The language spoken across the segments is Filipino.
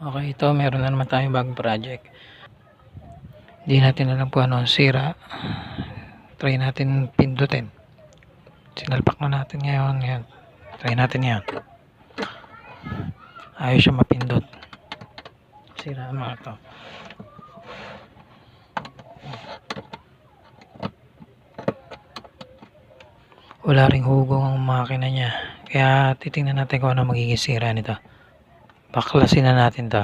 Okay, ito meron na naman tayong bagong project. Hindi natin alam kung ano ang sira. Try natin pindutin. Sinalpak na natin ngayon. Yan. Try natin yan. Ayos siya mapindot. Sira mga to. Wala ring hugong ang makina niya. Kaya titingnan natin kung ano magiging sira nito. Baklasin na natin to.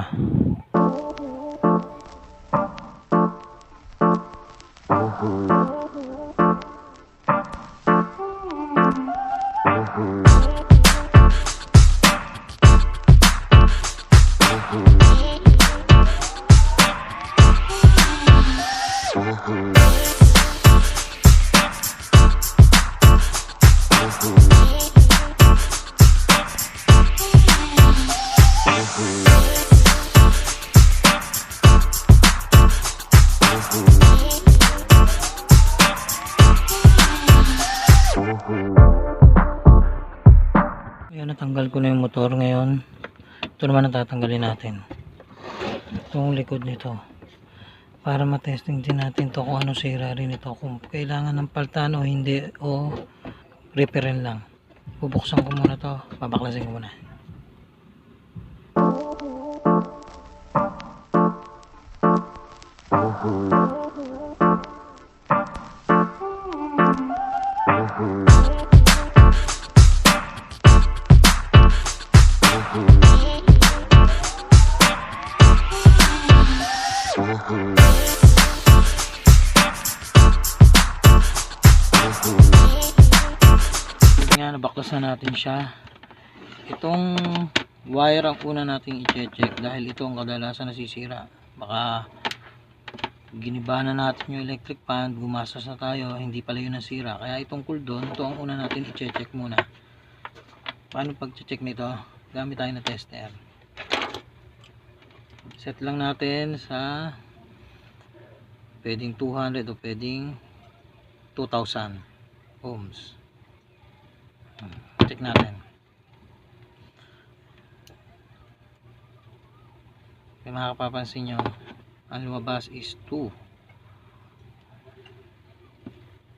Naman ang tatanggalin natin. Itong likod nito. Para matesting din natin to kung ano sira rin ito. Kung kailangan ng paltan o hindi o repairin lang. Bubuksan ko muna to. Babaklasin ko muna. nga nabaklasan natin siya. Itong wire ang una nating i-check dahil ito ang kadalasan nasisira. Baka giniba na natin yung electric fan gumastos na tayo hindi pala yun nasira. Kaya itong cool doon ito ang una natin i-check muna. Paano pag-check nito? Gamit tayo na tester. Set lang natin sa pwedeng 200 o pwedeng 2000 ohms check natin. Kaya makakapapansin nyo ang lumabas is 2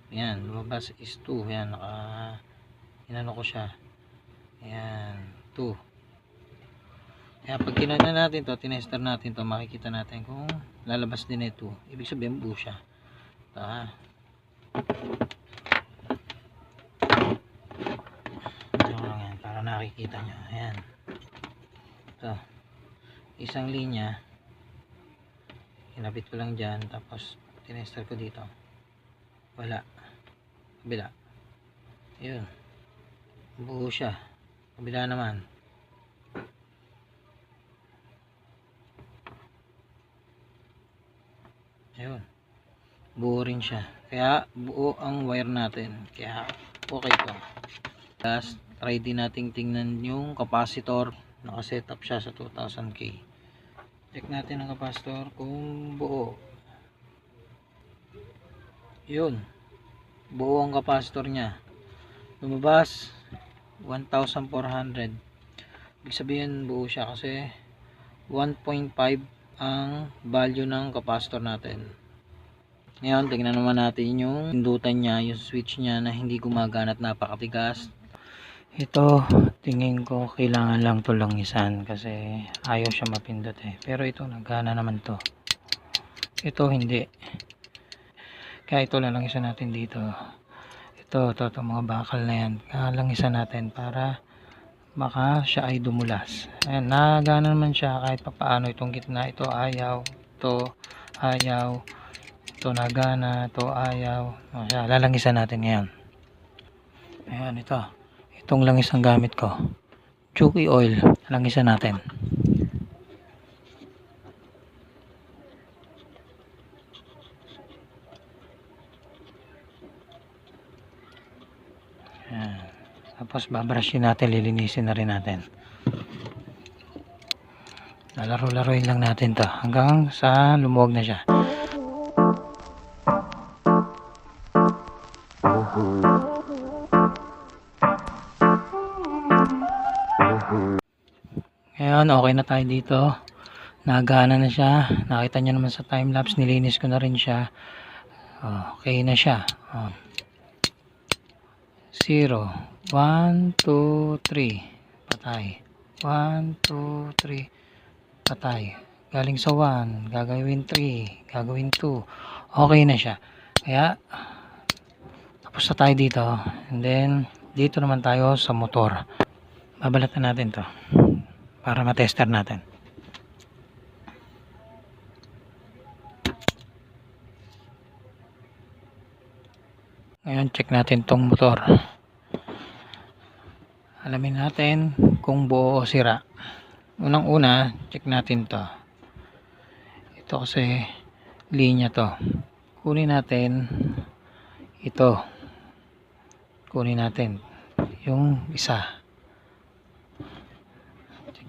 yan lumabas is 2 yan naka inano ko siya. Yan 2 kaya pag kinanya natin to tinester natin to makikita natin kung lalabas din ito. Ibig sabihin buo siya. Ito ha ito lang yan para nakikita nyo. Ayan. Ito. Isang linya. Kinabit ko lang dyan tapos tinester ko dito. Wala. Kabila. Yun buo siya. Kabila naman. Ayun. Buo rin siya. Kaya buo ang wire natin. Kaya okay to. Tapos try din nating tingnan yung capacitor. Nakasetup siya sa 2000k check natin ang capacitor kung buo. Yun. Buo ang capacitor nya lumabas. 1400 ibig sabihin buo siya kasi 1.5 ang value ng capacitor natin. Ngayon tingnan naman natin yung pindutan nya yung switch nya na hindi gumagana at napakatigas ito tingin ko kailangan lang to langisan kasi ayaw siya mapindot eh. Pero ito nagana naman to. Ito hindi. Kaya ito lalangisan natin dito. Ito ito, ito mga bakal na yan. Langisan natin para baka siya ay dumulas. Ayan nagana naman siya. Kahit papaano itong gitna ito ayaw. Ito ayaw. Ito nagana ito ayaw. O siya lalangisan natin ngayon. Ayan ito itong langis ang gamit ko. Chuki oil langisan natin. Ayan. tapos babrushin natin lilinisin na rin natin. Lalaro-laruin lang natin to. Hanggang sa lumuwag na siya Ngayon, okay na tayo dito. Nagana na siya. Nakita nyo naman sa time-lapse, nilinis ko na rin siya. Okay na siya. Oh. Zero. One, two, three. Patay. One, two, three. Patay. Galing sa 1, gagawin 3, gagawin 2. Okay na siya. Kaya, tapos na tayo dito. And then, dito naman tayo sa motor. Babalatan natin to para matester natin. Ngayon, check natin tong motor. Alamin natin kung buo o sira. Unang-una, check natin to. Ito kasi linya to. Kunin natin ito. Kunin natin yung isa.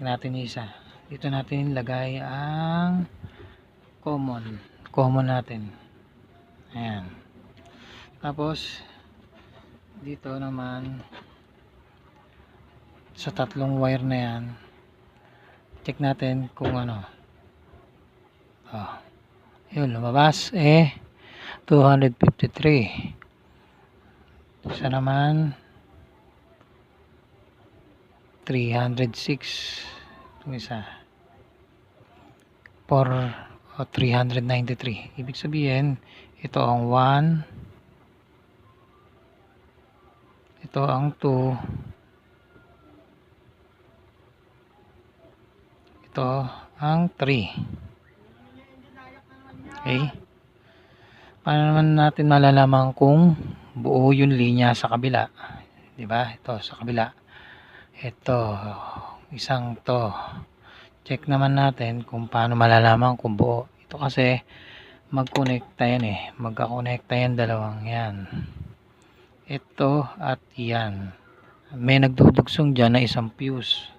Natin isa. Dito natin lagay ang common. Common natin. Ayan. Tapos dito naman sa tatlong wire na yan check natin kung ano oh, yun lumabas eh 253 isa naman 306 itong isa. 4 o 393 ibig sabihin ito ang 1 ito ang 2 ito ang 3 okay. Paano naman natin malalaman kung buo yung linya sa kabila? Di ba? Ito sa kabila ito isang to. Check naman natin kung paano malalaman kung buo. Ito kasi magkonekta yan eh. Magkakonekta yan dalawang yan. Ito at yan. May nagdudugsong dyan na isang fuse.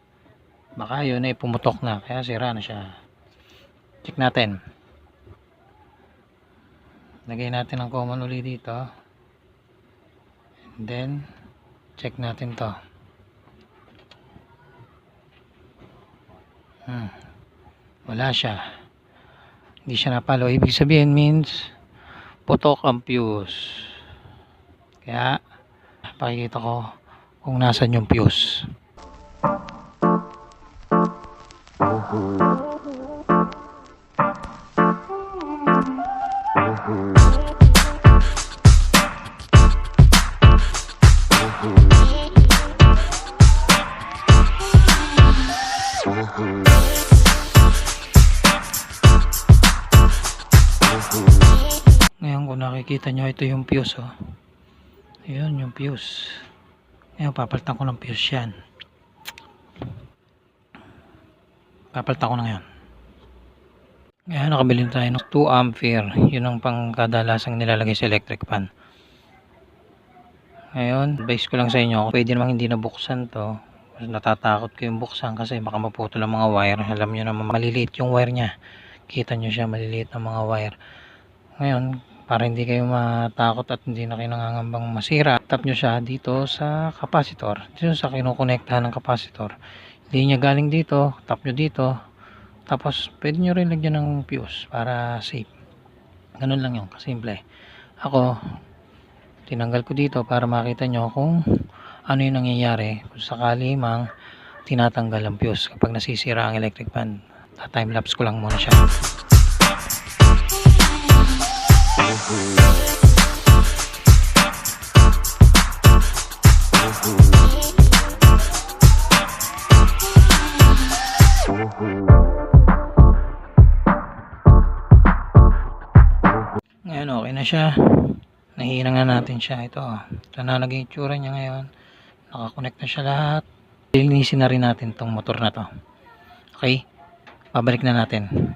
Baka yun ay pumutok na kaya sira na siya. Check natin. Lagay natin ang common uli dito. And then check natin to hmm. wala siya. Hindi siya napalo. Ibig sabihin means putok ang fuse. Kaya pakikita ko kung nasan yung fuse. Ngayon nakikita nyo ito yung fuse oh. Ayun yung fuse. Ngayon papalitan ko ng fuse yan. Papalitan ko na ngayon. Ngayon nakabili tayo ng 2 ampere. Yun ang pangkadalasang nilalagay sa electric fan. Ngayon, base ko lang sa inyo. Pwede namang hindi nabuksan to. Natatakot ko yung buksan kasi baka maputol ang mga wire. Alam nyo naman maliliit yung wire niya. Kita nyo siya maliliit ang mga wire. Ngayon, para hindi kayo matakot at hindi na kayo nangangambang masira, tap nyo siya dito sa capacitor. Dito sa kinukonektahan ng capacitor. Hindi niya galing dito, tap nyo dito. Tapos, pwede nyo rin lagyan ng fuse para safe. Ganun lang yun, kasimple. Ako, tinanggal ko dito para makita nyo kung ano yung nangyayari kung sakali mang tinatanggal ang fuse kapag nasisira ang electric fan. Time lapse ko lang muna siya. Ngayon okay na siya. Nahihinang na natin siya. Ito. Ito na naging itsura niya ngayon. Nakakonect na siya lahat. Linisin na rin natin tong motor na to. Okay? Pabalik na natin.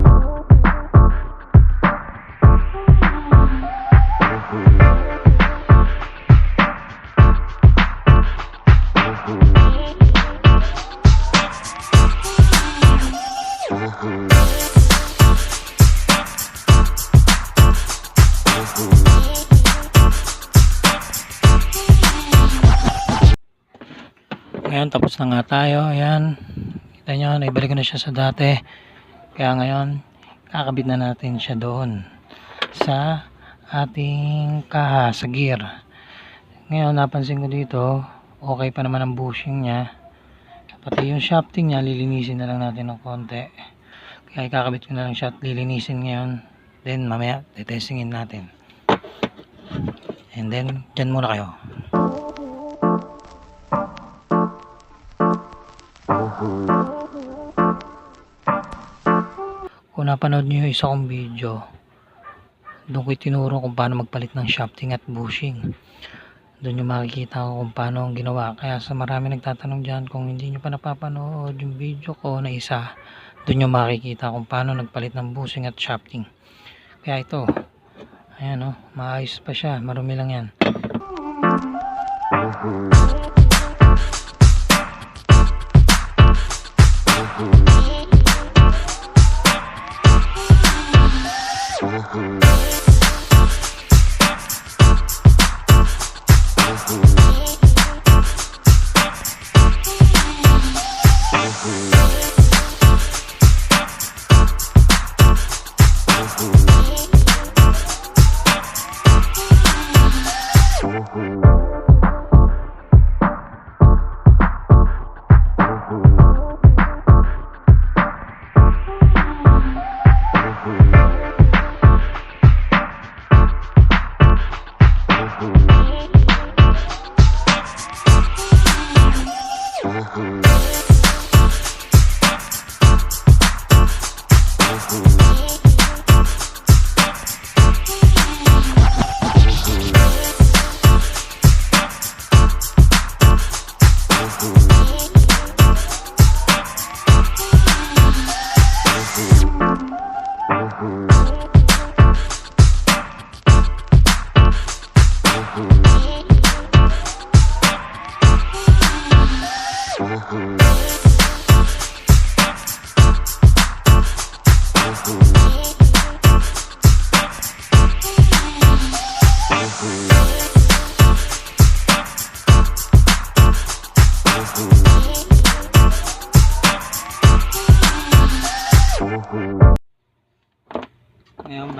Ngayon tapos na nga tayo. Ayan. Kita nyo, naibalik ko na siya sa dati. Kaya ngayon, kakabit na natin siya doon sa ating kaha sa gear. Ngayon, napansin ko dito, okay pa naman ang bushing niya. Pati yung shafting niya, lilinisin na lang natin ng konti. Kaya kakabit ko na lang siya at lilinisin ngayon. Then, mamaya, tetestingin natin. And then, dyan muna kayo. Kung napanood niyo yung isa kong video, doon ko tinuro kung paano magpalit ng shafting at bushing. Doon yung makikita ko kung paano ang ginawa. Kaya sa marami nagtatanong dyan, kung hindi nyo pa napapanood yung video ko na isa, doon yung makikita kung paano nagpalit ng bushing at shafting. Kaya ito, ayan o, maayos pa siya, marumi lang yan. Ngayon,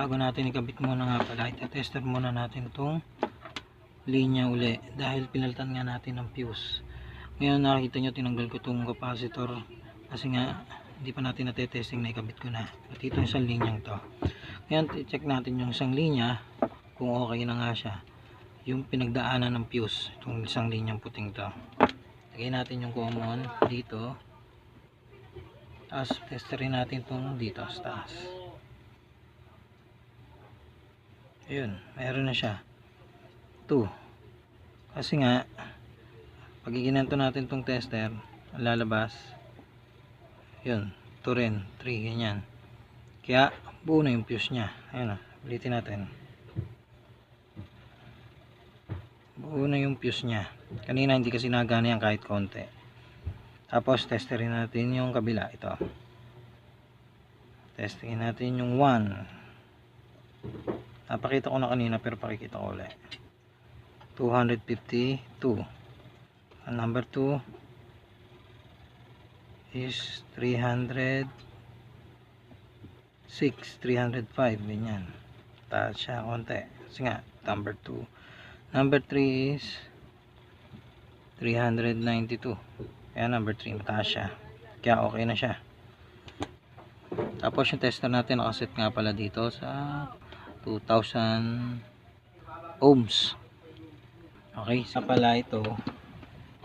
bago natin ikabit muna nga pala, ite-tester muna natin itong linya uli dahil pinalitan nga natin ng fuse. Ngayon, nakikita nyo, tinanggal ko itong capacitor kasi nga, hindi pa natin natetesting na ikabit ko na. At ito yung isang linyang to. Ngayon, i-check natin yung isang linya kung okay na nga siya. Yung pinagdaanan ng fuse, itong isang linyang puting to. Lagay natin yung common dito. Tapos, testerin natin itong dito sa taas. Ayun, meron na siya. 2. Kasi nga, pag iginanto natin tong tester, lalabas, yun, 2 rin, 3, ganyan. Kaya, buo na yung fuse niya. Ayun na, ulitin natin. Buo na yung fuse niya. Kanina hindi kasi nagana yan kahit konti. Tapos, testerin natin yung kabila. Ito. Testingin natin yung 1. Napakita ko na kanina pero pakikita ko ulit. 252. Ang number 2 is 306, 305, ganyan. Taas siya konti. Kasi nga, number 2. Number 3 is 392. Kaya number 3, mataas siya. Kaya okay na siya. Tapos yung tester natin nakaset nga pala dito sa 2,000 ohms. Okay, sa pala ito,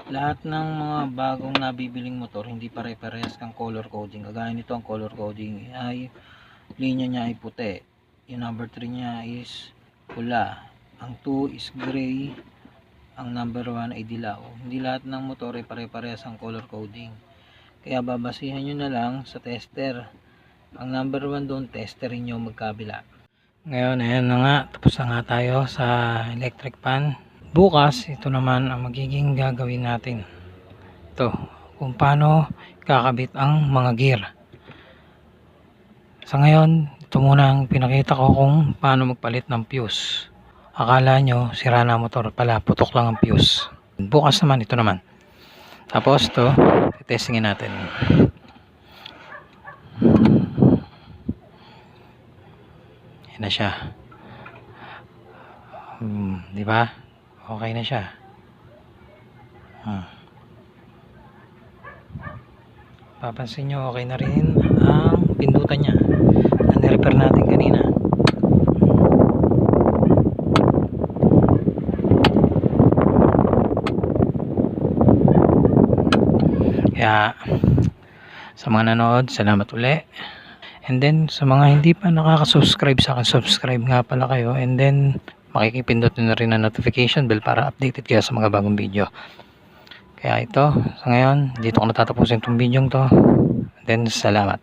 lahat ng mga bagong nabibiling motor, hindi pare-parehas kang color coding. Kagaya nito ang color coding ay linya niya ay puti. Yung number 3 niya is pula. Ang 2 is gray. Ang number 1 ay dilaw. Hindi lahat ng motor ay pare-parehas ang color coding. Kaya babasihan nyo na lang sa tester. Ang number 1 doon, testerin nyo magkabila. Ngayon, ayan na nga. Tapos na nga tayo sa electric pan. Bukas, ito naman ang magiging gagawin natin. Ito, kung paano kakabit ang mga gear. Sa ngayon, ito muna ang pinakita ko kung paano magpalit ng fuse. Akala nyo, sira na motor. Pala, putok lang ang fuse. Bukas naman, ito naman. Tapos ito, testingin natin. Na siya. Hmm, di ba? Okay na siya. Hmm. Papansin nyo, okay na rin ang pindutan niya na nirepair natin kanina. Kaya, sa mga nanood, salamat uli. And then, sa mga hindi pa nakaka-subscribe sa akin, subscribe nga pala kayo. And then, makikipindot nyo na rin ang notification bell para updated kayo sa mga bagong video. Kaya ito, sa ngayon, dito ko natatapusin itong video to. And then, salamat.